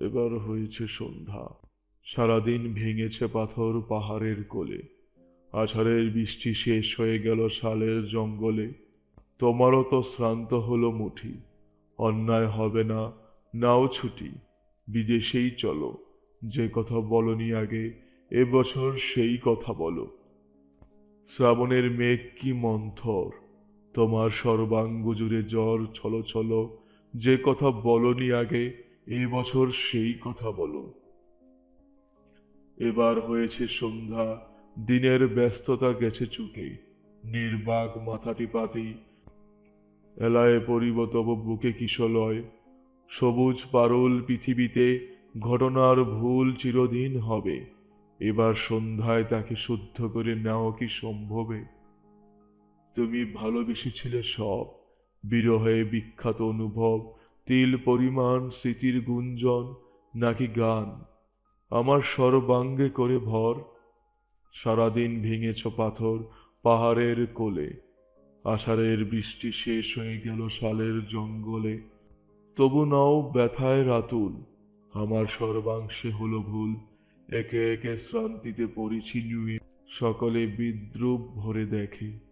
এবার হয়েছে সন্ধ্যা। সারাদিন ভেঙেছে পাথর পাহাড়ের কোলে। আষাঢ়ের বৃষ্টি শেষ হয়ে গেল শালের জঙ্গলে। তোমারও তো শ্রান্ত হলো মুঠি। অন্যায় হবে না, নাও ছুটি। বিদেশেই চলো। যে কথা বলনি আগে এবছর সেই কথা বলো। শ্রাবণের মেঘ কি মন্থর? তোমার সর্বাঙ্গ জুড়ে জ্বর ছলো ছলো যে কথা বলনি আগে এ বছর সেই কথা বলো। এবার হয়েছে সন্ধ্যা, দিনের ব্যস্ততা গেছে চুকে নির্বাক মাথাটি পাতি, এলায় পরিব তব বুকে কিশলয় সবুজ পারুল পৃথিবীতে ঘটনার ভুল চিরদিন হবে, এবার সন্ধ্যায় তাকে শুদ্ধ করে নেওয়া কি সম্ভবে। তুমি ভালোবেসেছিলে সব, বিরহে বিখ্যাত অনুভব তিল পরিমাণ, স্মৃতির গুঞ্জন, নাকি গান? আমার সর্বাঙ্গে করে ভর, সারাদিন ভেঙেছ পাথর পাহাড়ের কোলে। আষাঢ়ের বৃষ্টি শেষ হয়ে গেল শালের জঙ্গলে। তবু নাও ব্যথায় রাতুল, আমার সর্বাংশে হলো ভুল। একে একে শ্রান্তিতে পড়েছি নুয়ে সকলে বিদ্রুপ ভরে দেখে।